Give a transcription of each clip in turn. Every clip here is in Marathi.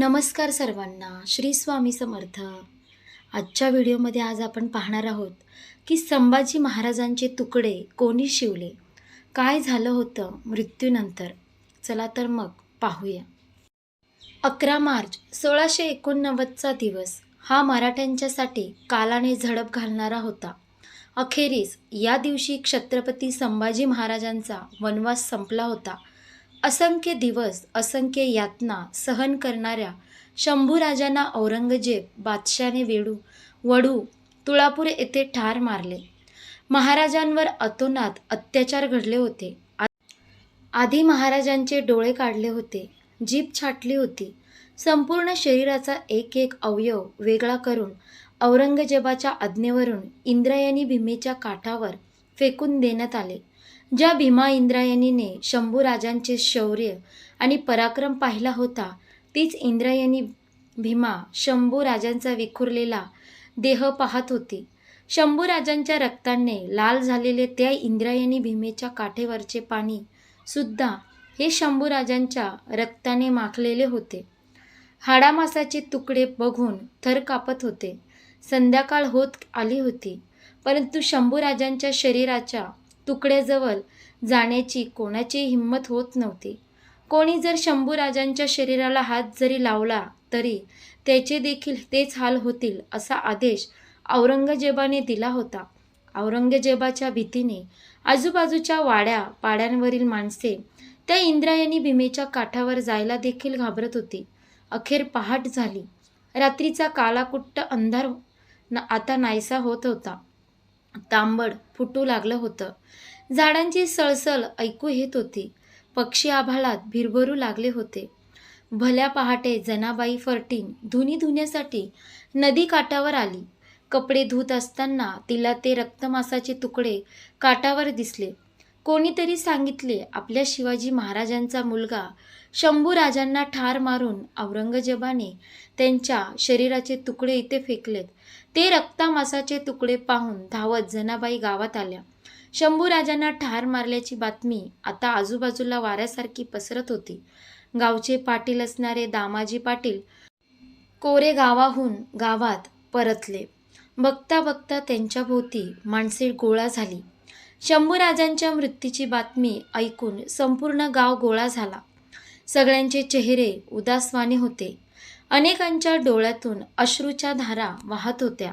नमस्कार सर्वांना श्री स्वामी समर्थ. आजच्या व्हिडिओमध्ये आज आपण पाहणार आहोत की संभाजी महाराजांचे तुकडे कोणी शिवले? काय झालं होतं मृत्यूनंतर? चला तर मग पाहूया. अकरा मार्च सोळाशे एकोणनव्वदचा दिवस. हा मराठ्यांच्यासाठी कालाने झडप घालणारा होता. अखेरीस या दिवशी छत्रपती संभाजी महाराजांचा वनवास संपला होता. असंख्य दिवस असंख्य यातना सहन करणाऱ्या शंभूराजांना औरंगजेब बादशाने वेडू वडू तुळापूर येथे ठार मारले. महाराजांवर अतोनात अत्याचार घडले होते. आधी महाराजांचे डोळे काढले होते जीभ छाटली होती. संपूर्ण शरीराचा एक एक अवयव वेगळा करून औरंगजेबाच्या आज्ञेवरून इंद्रायणी भीमेच्या काठावर फेकून देण्यात आले. ज्या भीमा इंद्रायणीने शंभूराजांचे शौर्य आणि पराक्रम पाहिला होता तीच इंद्रायणी भीमा शंभूराजांचा विखुरलेला देह पाहत होती. शंभूराजांच्या रक्ताने लाल झालेले त्या इंद्रायणी भीमेच्या काठेवरचे पाणी सुद्धा हे शंभूराजांच्या रक्ताने माखलेले होते. हाडामासाचे तुकडे बघून थर कापत होते. संध्याकाळ होत आली होती परंतु शंभूराजांच्या शरीराच्या तुकड्याजवळ जाण्याची कोणाची हिंमत होत नव्हती. कोणी जर शंभूराजांच्या शरीराला हात जरी लावला तरी त्याचे देखील तेच हाल होतील असा आदेश औरंगजेबाने दिला होता. औरंगजेबाच्या भीतीने आजूबाजूच्या वाड्या पाड्यांवरील माणसे त्या इंद्रायणी भीमेच्या काठावर जायला देखील घाबरत होती. अखेर पहाट झाली. रात्रीचा कालाकुट्ट अंधार ना आता नाहीसा होत होता. तांबड फुटू लागलं होतं. झाडांची सळसळ ऐकू येत होती. पक्षी आभाळात भिरभरू लागले होते. भल्या पहाटे जनाबाई फर्टीन धुनी धुण्यासाठी नदी काठावर आली. कपडे धुत असताना तिला ते रक्तमासाचे तुकडे काठावर दिसले. कोणीतरी सांगितले आपल्या शिवाजी महाराजांचा मुलगा शंभूराजांना ठार मारून औरंगजेबाने त्यांच्या शरीराचे तुकडे इथे फेकलेत. ते रक्तामासाचे तुकडे पाहून धावत जनाबाई गावात आल्या. शंभूराजांना ठार मारल्याची बातमी आता आजूबाजूला वाऱ्यासारखी पसरत होती. गावचे पाटील असणारे दामाजी पाटील कोरे गावाहून गावात परतले. बघता बघता त्यांच्या भोवती माणसे गोळा झाली. शंभूराजांच्या मृत्यूची बातमी ऐकून संपूर्ण गाव गोळा झाला. सगळ्यांचे चेहरे उदासवाने होते. अनेकांच्या डोळ्यातून अश्रूच्या धारा वाहत होत्या.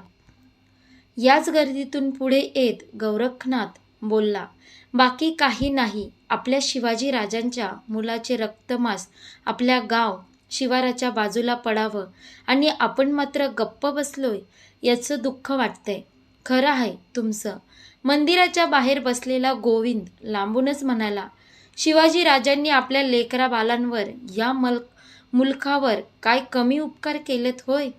याच गर्दीतून पुढे येत गौरखनाथ बोलला बाकी काही नाही. आपल्या शिवाजी राजांच्या मुलाचे रक्तमास आपल्या गाव शिवाराच्या बाजूला पडावं आणि आपण मात्र गप्प बसलोय याचं दुःख वाटतंय. खरं आहे तुमचं. मंदिराच्या बाहेर बसलेला गोविंद लांबूनच म्हणाला शिवाजी राजांनी आपल्या लेकरा बालांवर या मल मुलखावर काय कमी उपकार केलेत होय?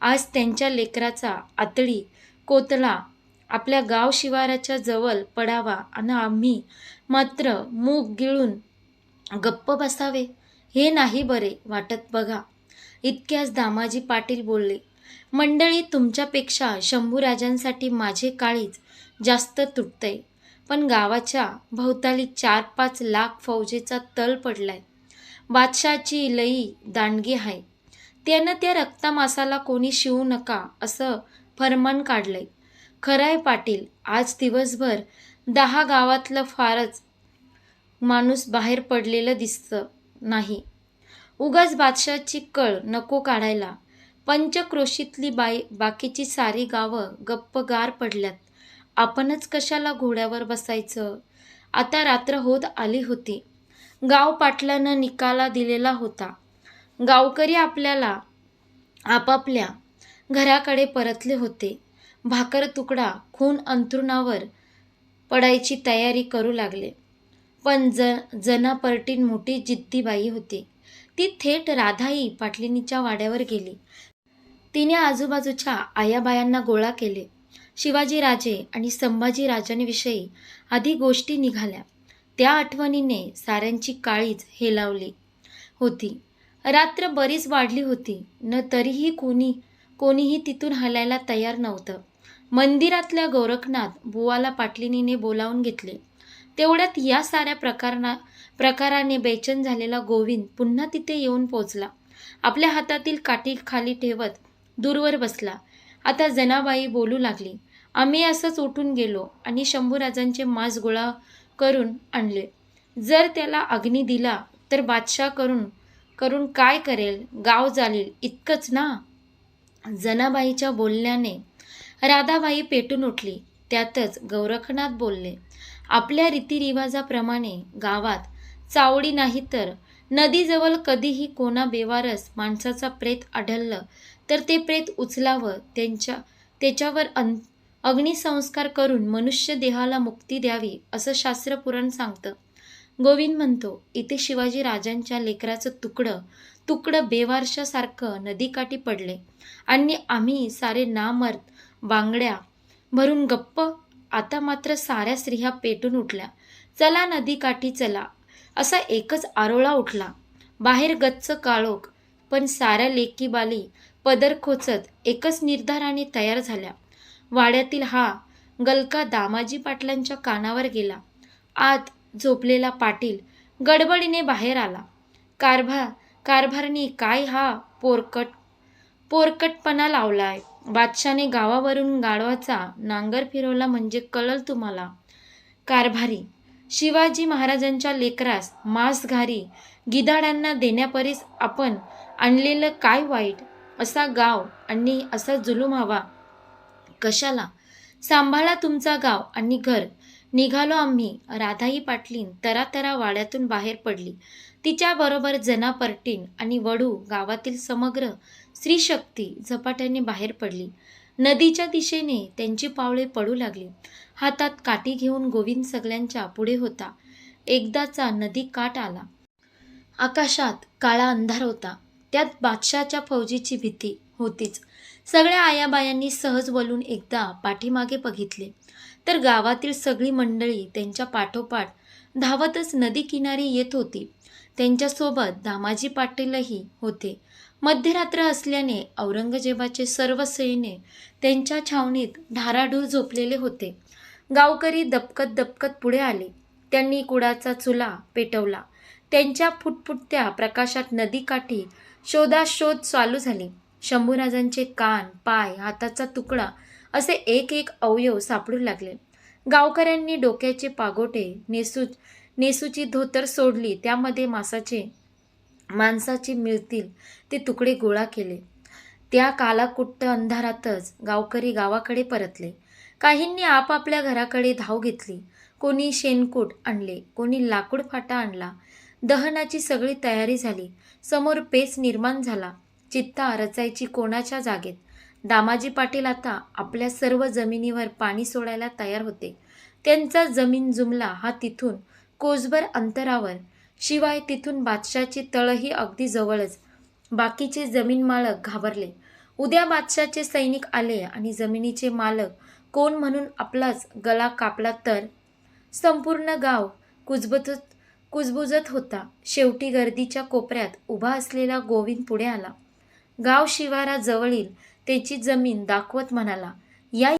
आज त्यांच्या लेकराचा आतडी कोतळा आपल्या गाव शिवाराच्या जवळ पडावा आणि आम्ही मात्र मूग गिळून गप्प बसावे. हे नाही बरे वाटत बघा. इतक्याच दामाजी पाटील बोलले मंडळी तुमच्यापेक्षा शंभूराजांसाठी माझे काळीज जास्त तुटतंय. पण गावाच्या भोवताली चार पाच लाख फौजेचा तळ पडलाय. बादशाची लई दांडगी आहे त्यानं त्या रक्तामासाला कोणी शिवू नका असं फरमान काढलंय. खरंय पाटील आज दिवसभर दहा गावातलं फारच माणूस बाहेर पडलेलं दिसतं नाही. उगाच बादशाची कळ नको काढायला. पंचक्रोशीतली बाई बाकीची सारी गावं गप्पगार पडल्यात. आपणच कशाला घोड्यावर बसायचं? आता रात्र होत आली होती. गाव पाटलानं निकाला दिलेला होता. गावकरी आपल्याला आपापल्या घराकडे परतले होते. भाकर तुकडा खून अंथरुणावर पडायची तयारी करू लागले. पण ज जनापरटीन मोठी जिद्दीबाई होती. ती थेट राधाई पाटलिनीच्या वाड्यावर गेली. तिने आजूबाजूच्या आयाबायांना गोळा केले. शिवाजी राजे आणि संभाजी राजांविषयी आधी गोष्टी निघाल्या. त्या आठवणीने साऱ्यांची काळीज हेलावली होती. रात्र बरीच वाढली होती. न तरीही कोणी कोणीही तिथून हलायला तयार नव्हतं. मंदिरातल्या गोरखनाथ बुवाला पाटलिनीने बोलावून घेतले. तेवढ्यात या साऱ्या प्रकारणा प्रकाराने बेचैन झालेला गोविंद पुन्हा तिथे येऊन पोचला. आपल्या हातातील काठी खाली ठेवत दूरवर बसला. आता जनाबाई बोलू लागली. आम्ही असंच उठून गेलो आणि शंभूराजांचे मांस गोळा करून आणले. जर त्याला अग्नी दिला तर बादशाह करून करून काय करेल? गाव जालील. इतकंच ना? जनाबाईच्या बोलण्याने राधाबाई पेटून उठली. त्यातच गौरखनाथ बोलले आपल्या रीतिरिवाजाप्रमाणे गावात चावडी नाही तर नदीजवळ कधीही कोणा बेवारस माणसाचा प्रेत आढळलं तर ते प्रेत उचलावं. त्यांच्या त्याच्यावर अन अग्निसंस्कार करून मनुष्य देहाला मुक्ती द्यावी असं शास्त्रपुराण सांगतं. गोविंद म्हणतो इथे शिवाजी राजांच्या लेकराचं तुकडं तुकडं बेवारशासारखं नदीकाठी पडले. आणि आम्ही सारे नामर्द बांगड्या भरून गप्प आता मात्र साऱ्या स्त्रिया पेटून उठल्या. चला नदीकाठी चला. असा एकच आरोळा उठला. बाहेर गच्च काळोख पण साऱ्या लेकीबाली पदर खोचत एकच निर्धाराने तयार झाल्या. वाड्यातील हा गलका दामाजी पाटलांच्या कानावर गेला. आत झोपलेला पाटील गडबडीने बाहेर आला. कारभार कारभारनी काय हा पोरकट पोरकटपणा लावलाय. बादशाने गावावरून गाढवाचा नांगर फिरवला म्हणजे कळल तुम्हाला? कारभारी शिवाजी महाराजांच्या लेकरास मांसघारी गिधाडांना देण्यापरीस आपण आणलेलं काय वाईट? असा गाव आणि असा जुलूम हवा. कशाला? सांभाळा तुमचा गाव आणि घर. निघालो आम्ही. राधाई पाटलीन तरातरा वाड्यातून बाहेर पडली. तिच्याबरोबर जना परटीन आणि वडू गावातील समग्र स्त्रीशक्ती झपाट्याने बाहेर पडली. नदीच्या दिशेने त्यांची पावले पडू लागली. हातात काठी घेऊन गोविंद सगळ्यांच्या पुढे होता. एकदाचा नदी काठ आला. आकाशात काळा अंधार होता. त्यात बादशाच्या फौजीची भीती होतीच. सगळ्या आयाबायांनी सहज वलून एकदा पाठीमागे बघितले. तर गावातील सगळी मंडळी त्यांच्या पाठोपाठ धावतच नदी किनारी येत होती. त्यांच्यासोबत दामाजी पाटीलही होते. मध्यरात्र असल्याने औरंगजेबाचे सर्व सैन्य त्यांच्या छावणीत ढाराढूर झोपलेले होते. गावकरी दपकत दपकत पुढे आले. त्यांनी कुडाचा चुला पेटवला. त्यांच्या फुटफुटत्या प्रकाशात नदीकाठी शोधाशोध चालू झाली. शंभूराजांचे कान पाय हाताचा तुकडा असे एक एक अवयव सापडू लागले. गावकऱ्यांनी डोक्याचे पागोटे नेसू नेसूची धोतर सोडली त्यामध्ये मासाचे माणसाचे मिळतील ते तुकडे गोळा केले. त्या कालाकुट्ट अंधारातच गावकरी गावाकडे परतले. काहींनी आपापल्या घराकडे धाव घेतली. कोणी शेणकूट आणले कोणी लाकूड फाटा आणला. दहनाची सगळी तयारी झाली. समोर पेच निर्माण झाला. चित्ता रचायची कोणाच्या जागेत? दामाजी पाटील आता आपल्या सर्व जमिनीवर पाणी सोडायला तयार होते. त्यांचा जमीन जुमला हा तिथून कोसभर अंतरावर. शिवाय तिथून बादशाची तळही अगदी जवळच. बाकीचे जमीन मालक घाबरले. उद्या बादशाचे सैनिक आले आणि जमिनीचे मालक कोण म्हणून आपलाच गला कापला तर? संपूर्ण गाव कुजबुजत कुजबुजत होता. शेवटी गर्दीच्या कोपऱ्यात उभा असलेला गोविंद पुढे आला. गाव शिवाराजवळील त्याची जमीन दाखवत म्हणाला या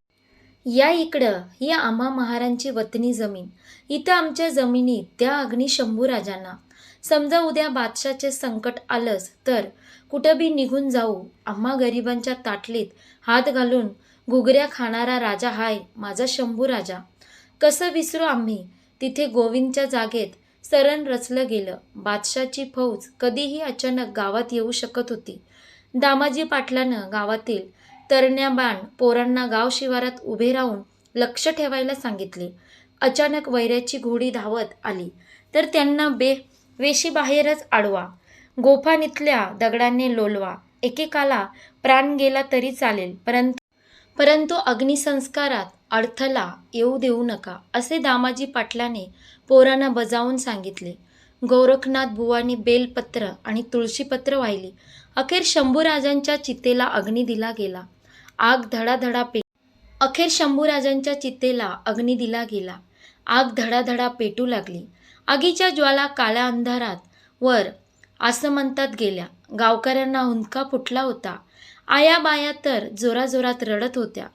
या इकडं ही आम्हा महारांची वतनी जमीन. इथं आमच्या जमिनीत त्या अग्नी शंभूराजांना समजा उद्या बादशाचे संकट आलंच तर कुठं बी निघून जाऊ आम्हा गरिबांच्या ताटलीत हात घालून घुगऱ्या खाणारा राजा हाय माझा शंभू राजा. कसं विसरू आम्ही? तिथे गोविंदच्या जागेत सरण रचलं गेलं. बादशाची फौज कधीही अचानक गावात येऊ शकत होती. दामाजी पाटलानं गावातील तरण्या बाण पोरांना गाव शिवारात उभे राहून लक्ष ठेवायला सांगितले. अचानक वैऱ्याची घोडी धावत आली. तर त्यांना बे वेशीबाहेरच आडवा. गोफानीतल्या दगडांनी लोलवा. एकेकाला प्राण गेला तरी चालेल परंतु परंतु अग्निसंस्कारात अडथळा येऊ देऊ नका असे दामाजी पाटलाने पोरांना बजावून सांगितले. गोरखनाथ बुवानी बेलपत्र आणि तुळशीपत्र वाहिली. अखेर शंभूराजांच्या चितेला अग्नी दिला गेला. आग धडाधडा पे अखेर शंभूराजांच्या चितेला अग्नी दिला गेला. आग धडाधडा पेटू लागली. आगीच्या ज्वाला काळ्या अंधारात वर आसमंतात गेल्या. गावकऱ्यांना हुंदका फुटला होता. आया बाया तर जोराजोरात रडत होत्या.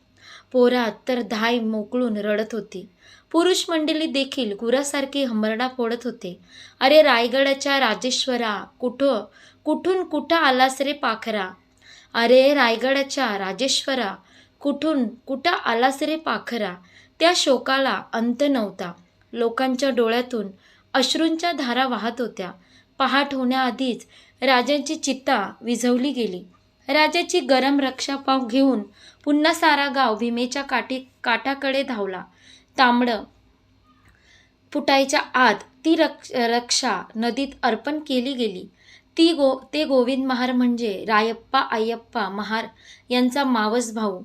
पोरात तर धाय मोकळून रडत होती. पुरुष मंडळी देखील गुरासारखे हंबरडा फोडत होते. अरे रायगडाच्या राजेश्वरा कुठं? कुठून कुठं आलास रे पाखरा? अरे रायगडाच्या राजेश्वरा कुठून कुठं आलास रे पाखरा? त्या शोकाला अंत नव्हता. लोकांच्या डोळ्यातून अश्रूंच्या धारा वाहत होत्या. पहाट होण्याआधीच राजांची चित्ता विझवली गेली. राजाची गरम रक्षा पाव घेऊन पुन्हा सारा गाव भीमेच्या काठी काठाकडे धावला. तांबडं. फुटायच्या आत ती रक्ष रक्षा नदीत अर्पण केली गेली. ती गो ते गोविंद महार म्हणजे रायप्पा आयप्पा महार यांचा मावस भाऊ.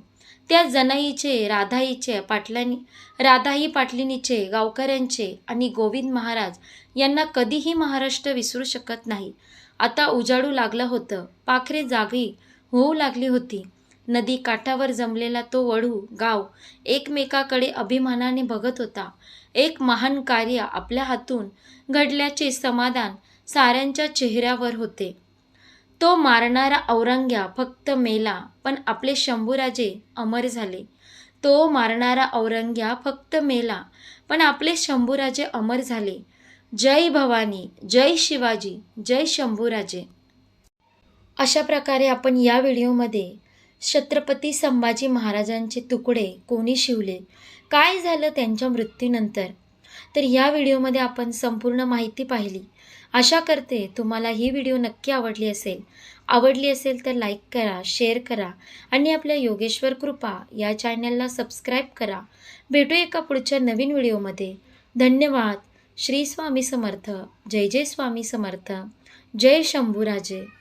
त्या जनाईचे राधाईचे पाटलांनी राधाई पाटलिनीचे गावकऱ्यांचे आणि गोविंद महाराज यांना कधीही महाराष्ट्र विसरू शकत नाही. आता उजाडू लागलं होतं. पाखरे जागी होऊ लागली होती. नदी काठावर जमलेला तो वढू गाव एकमेकाकडे अभिमानाने बघत होता. एक महान कार्य आपल्या हातून घडल्याचे समाधान साऱ्यांच्या चेहऱ्यावर होते. तो मारणारा औरंग्या फक्त मेला पण आपले शंभूराजे अमर झाले. तो मारणारा औरंग्या फक्त मेला पण आपले शंभूराजे अमर झाले. जय भवानी जय शिवाजी जय शंभूराजे. अशा प्रकारे आपण या व्हिडिओमध्ये छत्रपती संभाजी महाराजांचे तुकडे कोणी शिवले? काय झालं त्यांच्या मृत्यूनंतर? तर या व्हिडिओमध्ये आपण संपूर्ण माहिती पाहिली. आशा करते तुम्हाला ही व्हिडिओ नक्की आवडली असेल. आवडली असेल तर लाईक करा शेअर करा आणि आपल्या योगेश्वर कृपा या चॅनलला सबस्क्राईब करा. भेटू एका पुढच्या नवीन व्हिडिओमध्ये. धन्यवाद. श्री स्वामी समर्थ. जय जय स्वामी समर्थ. जय शंभूराजे.